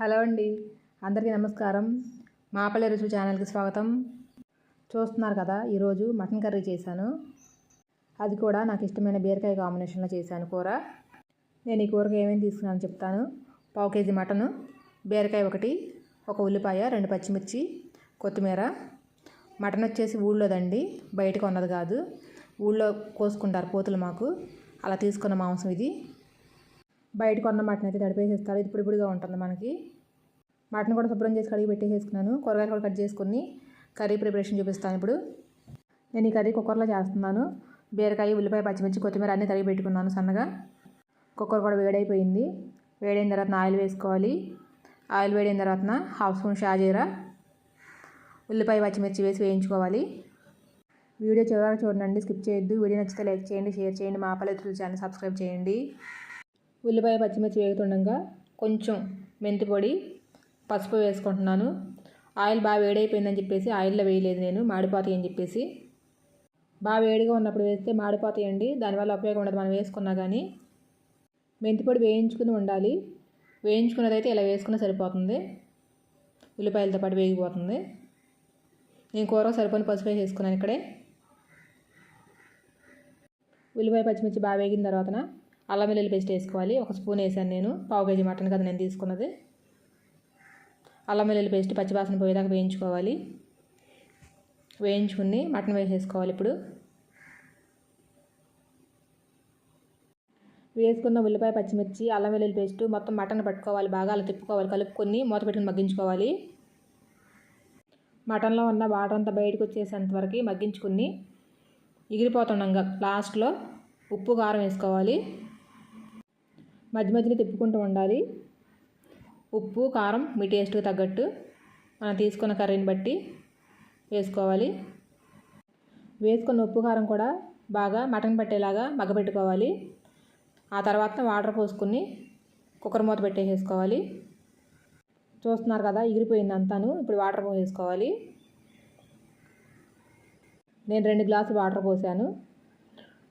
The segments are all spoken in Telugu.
హలో అండి. అందరికీ నమస్కారం. మాపల్లి రుచి ఛానల్కి స్వాగతం. చూస్తున్నారు కదా ఈరోజు మటన్ కర్రీ చేశాను. అది కూడా నాకు ఇష్టమైన బీరకాయ కాంబినేషన్లో చేశాను కూర. నేను ఈ కూరకు ఏమేమి తీసుకున్నాను చెప్తాను. పావు కేజీ మటను బీరకాయ ఒకటి ఒక ఉల్లిపాయ రెండు పచ్చిమిర్చి కొత్తిమీర. మటన్ వచ్చేసి ఊళ్ళోదండి బయటకు ఉన్నది కాదు. ఊళ్ళో కోసుకుంటారు పోతులు మాకు. అలా తీసుకున్న మాంసం ఇది. బయట కొన్న మటన్ అయితే తడిపేసేస్తారు. ఇది పొడి ఉంటుంది మనకి. మటన్ కూడా శుభ్రం చేసి కడిగి పెట్టేసేసుకున్నాను. కూరగాయలు కూడా కట్ చేసుకుని కర్రీ ప్రిపరేషన్ చూపిస్తాను ఇప్పుడు. నేను ఈ కర్రీ కుక్కర్లో చేస్తున్నాను. బీరకాయ ఉల్లిపాయ పచ్చిమిర్చి కొత్తిమీర అన్నీ తరిగి పెట్టుకున్నాను సన్నగా. కుక్కర్ కూడా వేడైపోయింది. వేడైన తర్వాత ఆయిల్ వేసుకోవాలి. ఆయిల్ వేడైన తర్వాత హాఫ్ స్పూన్ షాజీరా ఉల్లిపాయ పచ్చిమిర్చి వేసి వేయించుకోవాలి. వీడియో చివరి చూడండి స్కిప్ చేయొద్దు. వీడియో నచ్చితే లైక్ చేయండి షేర్ చేయండి. మా పల్లెతులు ఛానల్ సబ్స్క్రైబ్ చేయండి. ఉల్లిపాయ పచ్చిమిర్చి వేగుతుండగా కొంచెం మెంతి పొడి పసుపు వేసుకుంటున్నాను. ఆయిల్ బాగా వేడైపోయిందని చెప్పేసి ఆయిల్లో వేయలేదు నేను మాడిపోతాయి అని చెప్పేసి. బాగా వేడిగా ఉన్నప్పుడు వేస్తే మాడిపోతాయండి దానివల్ల ఉపయోగం ఉండదు మనం వేసుకున్నా కానీ మెంతి పొడి వేయించుకుని ఉండాలి. వేయించుకున్నదైతే ఇలా వేసుకున్న సరిపోతుంది. ఉల్లిపాయలతో పాటు వేగిపోతుంది. నేను కూర సరిపోని పసుపు వేసుకున్నాను ఇక్కడే. ఉల్లిపాయ పచ్చిమిర్చి బాగా వేగిన తర్వాత అల్లం వెల్లుల్లి పేస్ట్ వేసుకోవాలి. ఒక స్పూన్ వేసాను నేను పావు కేజీ మటన్ కదా నేను తీసుకున్నది. అల్లం వెల్లుల్లి పేస్ట్ పచ్చివాసన పోయేదాకా వేయించుకోవాలి. వేయించుకుని మటన్ వేసేసుకోవాలి ఇప్పుడు. వేసుకున్న ఉల్లిపాయ పచ్చిమిర్చి అల్లం వెల్లుల్లి పేస్ట్ మొత్తం మటన్ పట్టుకోవాలి బాగా అలా తిప్పుకోవాలి కలుపుకొని మూత పెట్టుకుని మగ్గించుకోవాలి. మటన్లో ఉన్న వాటర్ అంతా బయటకు వచ్చేసేంత వరకు మగ్గించుకుని ఎగిరిపోతుండగా లాస్ట్లో ఉప్పు కారం వేసుకోవాలి. మధ్య మధ్యలో తిప్పుకుంటూ ఉండాలి. ఉప్పు కారం మీ టేస్ట్కి తగ్గట్టు మనం తీసుకున్న కర్రీని బట్టి వేసుకోవాలి. వేసుకున్న ఉప్పు కారం కూడా బాగా మటన్ పట్టేలాగా మగ్గపెట్టుకోవాలి. ఆ తర్వాత వాటర్ పోసుకుని కుక్కర్ మూత పెట్టేసేసుకోవాలి. చూస్తున్నారు కదా ఎగిరిపోయింది అంతాను. ఇప్పుడు వాటర్ పోసేసుకోవాలి. నేను రెండు గ్లాసులు వాటర్ పోసాను.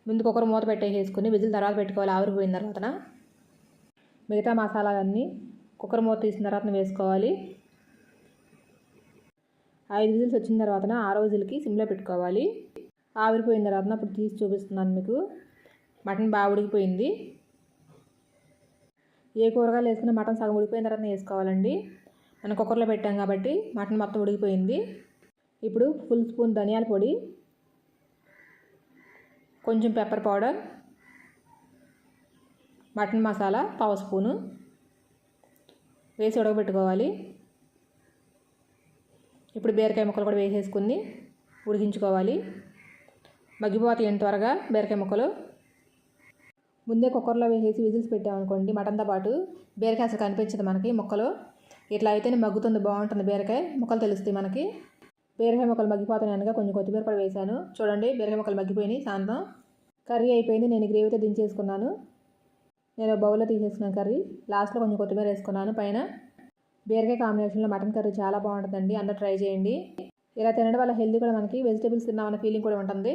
ముందు కుక్కర్ మూత పెట్టేసేసుకుని విజిల్ తర్వాత పెట్టుకోవాలి. ఆవిరిపోయిన తర్వాత మిగతా మసాలాలన్నీ కుక్కర్ మూత తీసిన తర్వాత వేసుకోవాలి. ఐదు విజిల్స్ వచ్చిన తర్వాత ఆరు విజిల్కి సిమ్లో పెట్టుకోవాలి. ఆవిరిపోయిన తర్వాత ఇప్పుడు తీసి చూపిస్తున్నాను మీకు. మటన్ బాగా ఉడికిపోయింది. ఏ కూరగాయలు వేసుకున్న మటన్ సగం ఉడికిపోయిన తర్వాత వేసుకోవాలండి. మనం కుక్కర్లో పెట్టాం కాబట్టి మటన్ మొత్తం ఉడికిపోయింది. ఇప్పుడు ఫుల్ స్పూన్ ధనియాల పొడి కొంచెం పెప్పర్ పౌడర్ మటన్ మసాలా పావు స్పూను. వేసి ఉడకబెట్టుకోవాలి. ఇప్పుడు బీరకాయ ముక్కలు కూడా వేసేసుకుని ఉడికించుకోవాలి. మగ్గిపోతాయి త్వరగా బీరకాయ ముక్కలు? ముందే కుక్కర్లో వేసేసి విజిల్స్ పెట్టామనుకోండి మటన్తో పాటు బీరకాయ అసలు కనిపించదు మనకి ముక్కలు. ఇట్లా అయితేనే మగ్గుతుంది బాగుంటుంది బీరకాయ. ముక్కలు తెలుస్తాయి మనకి. బీరకాయ ముక్కలు మగ్గిపోతున్నాయి అనగా కొంచెం కొత్తిమీర కూడా వేశాను. చూడండి బీరకాయ ముక్కలు మగ్గిపోయినాయి సాయంత్రం కర్రీ అయిపోయింది నేను గ్రేవీతో దించేసుకున్నాను. నేను బౌల్లో తీసేసిన కర్రీ. లాస్ట్లో కొంచెం కొత్తిమీర వేసుకున్నాను. పైన బీరకాయ కాంబినేషన్లో మటన్ కర్రీ చాలా బాగుంటుందండి. అందరూ ట్రై చేయండి. ఇలా తినడం వల్ల హెల్తీ కూడా మనకి. వెజిటేబుల్స్ తిన్నామన్న ఫీలింగ్ కూడా ఉంటుంది.